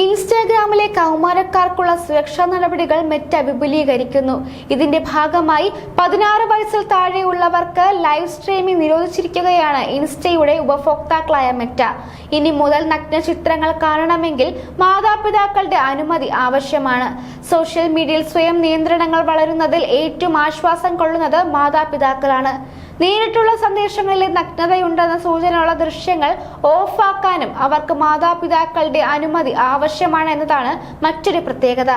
ഇൻസ്റ്റാഗ്രാമിലെ കൗമാരക്കാർക്കുള്ള സുരക്ഷാ നടപടികൾ മെറ്റ വിപുലീകരിക്കുന്നു. ഇതിന്റെ ഭാഗമായി പതിനാറ് വയസ്സിൽ താഴെയുള്ളവർക്ക് ലൈവ് സ്ട്രീമിംഗ് നിരോധിച്ചിരിക്കുകയാണ് ഇൻസ്റ്റയുടെ ഉപഭോക്താക്കളായ മെറ്റ. ഇനി മുതൽ നഗ്ന ചിത്രങ്ങൾ കാണണമെങ്കിൽ മാതാപിതാക്കളുടെ അനുമതി ആവശ്യമാണ്. സോഷ്യൽ മീഡിയയിൽ സ്വയം നിയന്ത്രണങ്ങൾ വളരുന്നതിൽ ഏറ്റവും ആശ്വാസം കൊള്ളുന്നത് മാതാപിതാക്കളാണ്. നേരിട്ടുള്ള സന്ദേശങ്ങളിൽ നഗ്നതയുണ്ടെന്ന സൂചനയുള്ള ദൃശ്യങ്ങൾ ഓഫാക്കാനും അവർക്ക് മാതാപിതാക്കളുടെ അനുമതി ആവശ്യമാണ് എന്നതാണ് മറ്റൊരു പ്രത്യേകത.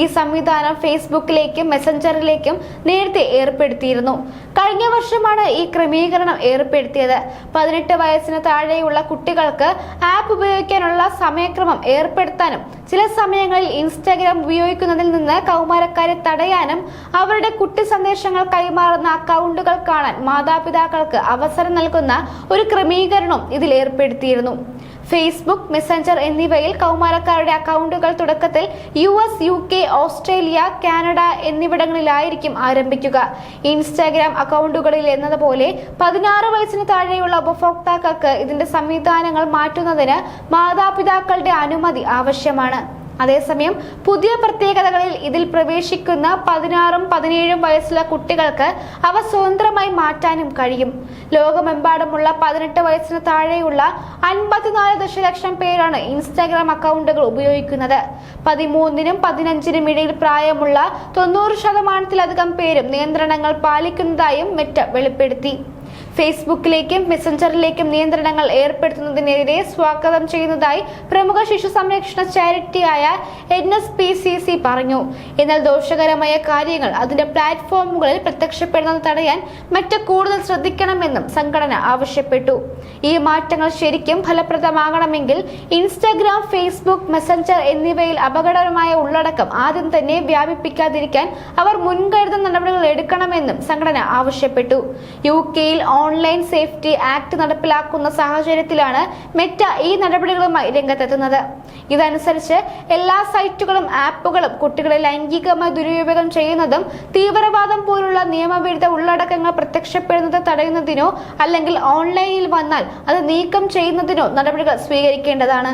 ഈ സംവിധാനം ഫേസ്ബുക്കിലേക്കും മെസ്സഞ്ചറിലേക്കും നേരത്തെ ഏർപ്പെടുത്തിയിരുന്നു. കഴിഞ്ഞ വർഷമാണ് ഈ ക്രമീകരണം ഏർപ്പെടുത്തിയത്. പതിനെട്ട് വയസ്സിന് താഴെയുള്ള കുട്ടികൾക്ക് ആപ്പ് ഉപയോഗിക്കാനുള്ള സമയക്രമം ഏർപ്പെടുത്താനും ചില സമയങ്ങളിൽ ഇൻസ്റ്റാഗ്രാം ഉപയോഗിക്കുന്നതിൽ നിന്ന് കൗമാരക്കാരെ തടയാനും അവരുടെ കുട്ടി സന്ദേശങ്ങൾ കൈമാറുന്ന അക്കൗണ്ടുകൾ കാണാൻ മാതാപിതാക്കൾക്ക് അവസരം നൽകുന്ന ഒരു ക്രമീകരണം ഇതിൽ ഏർപ്പെടുത്തിയിരുന്നു. ഫേസ്ബുക്ക് മെസ്സഞ്ചർ എന്നിവയിൽ കൗമാരക്കാരുടെ അക്കൗണ്ടുകൾ തുടക്കത്തിൽ U S U K Australia Canada എന്നിവിടങ്ങളിലായിരിക്കും ആരംഭിക്കുക. ഇൻസ്റ്റാഗ്രാം അക്കൗണ്ടുകളിൽ എന്നതുപോലെ പതിനാറ് വയസ്സിന് താഴെയുള്ള ഉപഭോക്താക്കൾക്ക് ഇതിന്റെ സംവിധാനങ്ങൾ മാറ്റുന്നതിന് മാതാപിതാക്കളുടെ അനുമതി ആവശ്യമാണ്. അതേസമയം പുതിയ പ്രത്യേകതകളിൽ ഇതിൽ പ്രവേശിക്കുന്ന പതിനാറും പതിനേഴും വയസ്സുള്ള കുട്ടികൾക്ക് അവ സ്വതന്ത്രമായി മാറ്റാനും കഴിയും. ലോകമെമ്പാടുമുള്ള പതിനെട്ട് വയസ്സിന് താഴെയുള്ള അൻപത്തിനാല് ദശലക്ഷം പേരാണ് ഇൻസ്റ്റാഗ്രാം അക്കൗണ്ടുകൾ ഉപയോഗിക്കുന്നത്. പതിമൂന്നിനും പതിനഞ്ചിനും ഇടയിൽ പ്രായമുള്ള തൊണ്ണൂറ് ശതമാനത്തിലധികം പേരും നിയന്ത്രണങ്ങൾ പാലിക്കുന്നതായും മെറ്റ വെളിപ്പെടുത്തി. ഫേസ്ബുക്കിലേക്കും മെസ്സഞ്ചറിലേക്കും നിയന്ത്രണങ്ങൾ ഏർപ്പെടുത്തുന്നതിനെതിരെ സ്വാഗതം ചെയ്യുന്നതായി പ്രമുഖ ശിശു സംരക്ഷണ ചാരിറ്റിയായ N S P C C പറഞ്ഞു. എന്നാൽ ദോഷകരമായ കാര്യങ്ങൾ അതിന്റെ പ്ലാറ്റ്ഫോമുകളിൽ പ്രത്യക്ഷപ്പെടുന്നത് തടയാൻ മറ്റ് കൂടുതൽ ശ്രദ്ധിക്കണമെന്നും സംഘടന ആവശ്യപ്പെട്ടു. ഈ മാറ്റങ്ങൾ ശരിക്കും ഫലപ്രദമാകണമെങ്കിൽ ഇൻസ്റ്റാഗ്രാം ഫേസ്ബുക്ക് മെസ്സഞ്ചർ എന്നിവയിൽ അപകടകരമായ ഉള്ളടക്കം ആദ്യം തന്നെ വ്യാപിപ്പിക്കാതിരിക്കാൻ അവർ മുൻകരുതൽ നടപടികൾ എടുക്കണമെന്നും സംഘടന ആവശ്യപ്പെട്ടു. യു കെയിൽ ഓൺലൈൻ സേഫ്റ്റി ആക്ട് നടപ്പിലാക്കുന്ന സാഹചര്യത്തിലാണ് മെറ്റ ഈ നടപടികളുമായി രംഗത്തെത്തുന്നത്. ഇതനുസരിച്ച് എല്ലാ സൈറ്റുകളും ആപ്പുകളും കുട്ടികളെ ലൈംഗികമായി ദുരുപയോഗം ചെയ്യുന്നതും തീവ്രവാദം പോലുള്ള നിയമവിരുദ്ധ ഉള്ളടക്കങ്ങൾ പ്രത്യക്ഷപ്പെടുന്നത് തടയുന്നതിനോ അല്ലെങ്കിൽ ഓൺലൈനിൽ വന്നാൽ അത് നീക്കം ചെയ്യുന്നതിനോ നടപടികൾ സ്വീകരിക്കേണ്ടതാണ്.